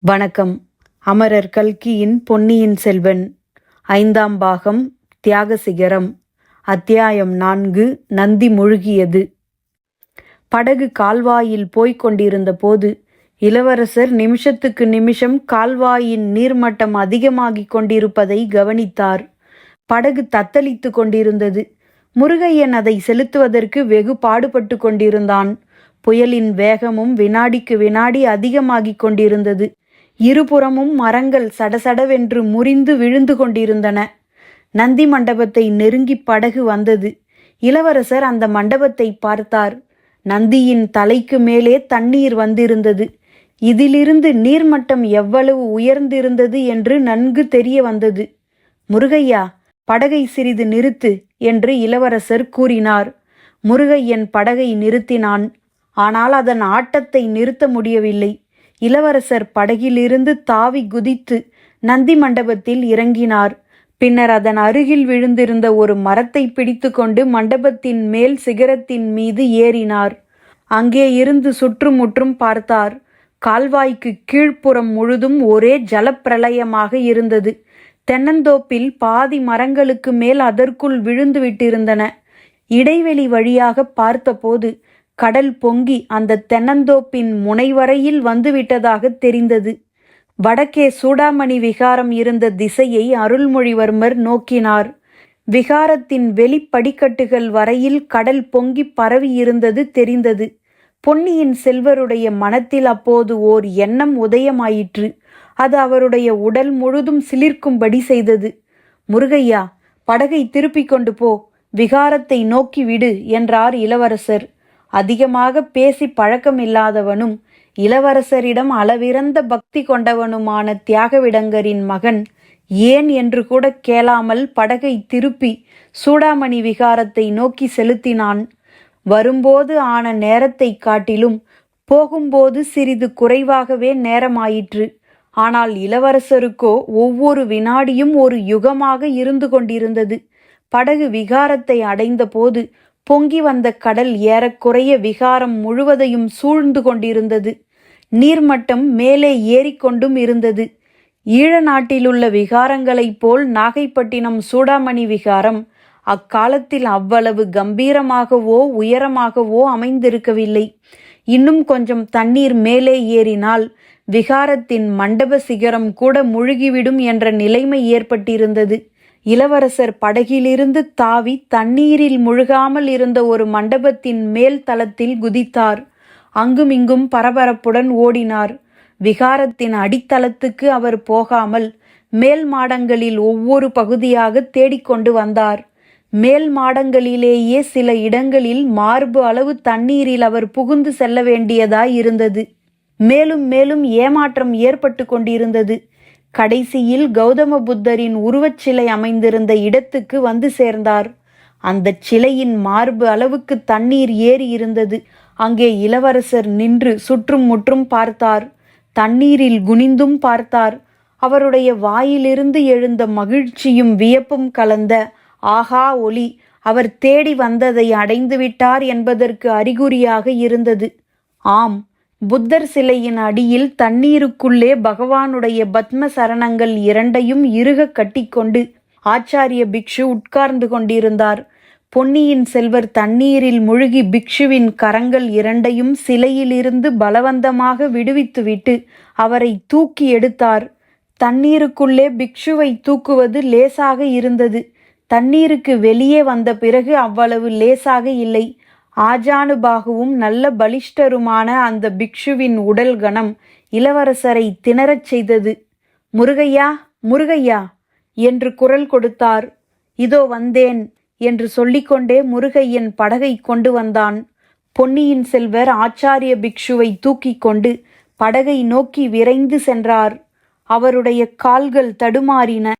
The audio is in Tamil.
வணக்கம். அமரர் கல்கியின் பொன்னியின் செல்வன் ஐந்தாம் பாகம் தியாக சிகரம் அத்தியாயம் நான்கு நந்தி முழுகியது. படகு கால்வாயில் போய்க் கொண்டிருந்த போது இளவரசர் நிமிஷத்துக்கு நிமிஷம் கால்வாயின் நீர்மட்டம் அதிகமாகிக் கொண்டிருப்பதை கவனித்தார். படகு தத்தளித்து கொண்டிருந்தது. முருகையன் அதை செலுத்துவதற்கு வெகு பாடுபட்டு கொண்டிருந்தான். புயலின் வேகமும் வினாடிக்கு வினாடி அதிகமாகிக் கொண்டிருந்தது. இருபுறமும் மரங்கள் சடசடவென்று முறிந்து விழுந்து கொண்டிருந்தன. நந்தி மண்டபத்தை நெருங்கி படகு வந்தது. இளவரசர் அந்த மண்டபத்தை பார்த்தார். நந்தியின் தலைக்கு மேலே தண்ணீர் வந்திருந்தது. இதிலிருந்து நீர்மட்டம் எவ்வளவு உயர்ந்திருந்தது என்று நன்கு தெரிய வந்தது. முருகையா படகை சிறிது நிறுத்து என்று இளவரசர் கூறினார். முருகையன் படகை நிறுத்தினான். ஆனால் அதன் ஆட்டத்தை நிறுத்த முடியவில்லை. இளவரசர் படகிலிருந்து தாவி குதித்து நந்தி மண்டபத்தில் இறங்கினார். பின்னர் அதன் அருகில் விழுந்திருந்த ஒரு மரத்தை பிடித்துக்கொண்டு மண்டபத்தின் மேல் சிகரத்தின் மீது ஏறினார். அங்கே இருந்து சுற்றுமுற்றும் பார்த்தார். கால்வாய்க்கு கீழ்ப்புறம் முழுதும் ஒரே ஜலப்பிரளயமாக இருந்தது. தென்னந்தோப்பில் பாதி மரங்களுக்கு மேல் அதற்குள் விழுந்து விட்டிருந்தன இடைவெளி வழியாக பார்த்தபோது கடல் பொங்கி அந்த தென்னந்தோப்பின் முனைவரையில் வந்துவிட்டதாக தெரிந்தது. வடக்கே சூடாமணி விகாரம் இருந்த திசையை அருள்மொழிவர்மர் நோக்கினார். விகாரத்தின் வெளிப்படிக்கட்டுகள் வரையில் கடல் பொங்கி பரவி இருந்தது தெரிந்தது. பொன்னியின் செல்வருடைய மனத்தில் அப்போது ஓர் எண்ணம் உதயமாயிற்று. அது அவருடைய உடல் முழுதும் சிலிர்க்கும்படி செய்தது. முருகையா படகை திருப்பிக் கொண்டு போ. விகாரத்தை நோக்கி விடு என்றார் இளவரசர். அதிகமாக பேசி பழக்கம் இல்லாதவனும் இளவரசரிடம் அளவிறந்த பக்தி கொண்டவனுமான தியாகவிடங்கரின் மகன் ஏன் என்று கூட கேளாமல் படகை திருப்பி சூடாமணி விகாரத்தை நோக்கி செலுத்தினான். வரும்போது ஆன நேரத்தை காட்டிலும் போகும்போது சிறிது குறைவாகவே நேரமாயிற்று. ஆனால் இளவரசருக்கோ ஒவ்வொரு வினாடியும் ஒரு யுகமாக இருந்து கொண்டிருந்தது. படகு விகாரத்தை அடைந்தபோது பொங்கி வந்த கடல் ஏறக்குறைய விகாரம் முழுவதையும் சூழ்ந்து கொண்டிருந்தது. நீர்மட்டம் மேலே ஏறிக்கொண்டும் இருந்தது. ஈழ நாட்டிலுள்ள விகாரங்களைப் போல் நாகைப்பட்டினம் சூடாமணி விகாரம் அக்காலத்தில் அவ்வளவு கம்பீரமாகவோ உயரமாகவோ அமைந்திருக்கவில்லை. இன்னும் கொஞ்சம் தண்ணீர் மேலே ஏறினால் விகாரத்தின் மண்டப சிகரம் கூட முழுகிவிடும் என்ற நிலைமை ஏற்பட்டிருந்தது. இளவரசர் படகிலிருந்து தாவி தண்ணீரில் முழுகாமல் இருந்த ஒரு மண்டபத்தின் மேல் தளத்தில் குதித்தார். அங்குமிங்கும் பரபரப்புடன் ஓடினார். விகாரத்தின் அடித்தளத்துக்கு அவர் போகாமல் மேல் மாடங்களில் ஒவ்வொரு பகுதியாக தேடிக்கொண்டு வந்தார். மேல் மாடங்களிலேயே சில இடங்களில் மார்பு அளவு தண்ணீரில் அவர் புகுந்து செல்ல வேண்டியதாய் இருந்தது. மேலும் மேலும் ஏமாற்றம் ஏற்பட்டு கொண்டிருந்தது. கடைசியில் கௌதம புத்தரின் உருவச் சிலை அமைந்திருந்த இடத்துக்கு வந்து சேர்ந்தார். அந்த சிலையின் மார்பு அளவுக்கு தண்ணீர் ஏறி இருந்தது. அங்கே இளவரசர் நின்று சுற்றும் முற்றும் பார்த்தார். தண்ணீரில் குனிந்தும் பார்த்தார். அவருடைய வாயிலிருந்து எழுந்த மகிழ்ச்சியும் வியப்பும் கலந்த ஆஹா ஒளி அவர் தேடி வந்ததை அடைந்துவிட்டார் என்பதற்கு அறிகுறியாக இருந்தது. ஆம் புத்தர் சிலையின் அடியில் தண்ணீருக்குள்ளே பகவானுடைய பத்ம சரணங்கள் இரண்டையும் இறுக கட்டிக்கொண்டு ஆச்சாரிய பிக்ஷு உட்கார்ந்து கொண்டிருந்தார். பொன்னியின் செல்வர் தண்ணீரில் முழுகி பிக்ஷுவின் கரங்கள் இரண்டையும் சிலையிலிருந்து பலவந்தமாக விடுவித்துவிட்டு அவரை தூக்கி எடுத்தார். தண்ணீருக்குள்ளே பிக்ஷுவை தூக்குவது லேசாக இருந்தது. தண்ணீருக்கு வெளியே வந்த பிறகு அவ்வளவு லேசாக இல்லை. ஆஜானுபாகுவும் நல்ல பலிஷ்டருமான அந்த பிக்ஷுவின் உடல் கணம் இளவரசரை திணறச் செய்தது. முருகையா முருகையா என்று குரல் கொடுத்தார். இதோ வந்தேன் என்று சொல்லிக்கொண்டே முருகையன் படகை கொண்டு வந்தான். பொன்னியின் செல்வர் ஆச்சாரிய பிக்ஷுவை தூக்கி கொண்டு படகை நோக்கி விரைந்து சென்றார். அவருடைய கால்கள் தடுமாறின.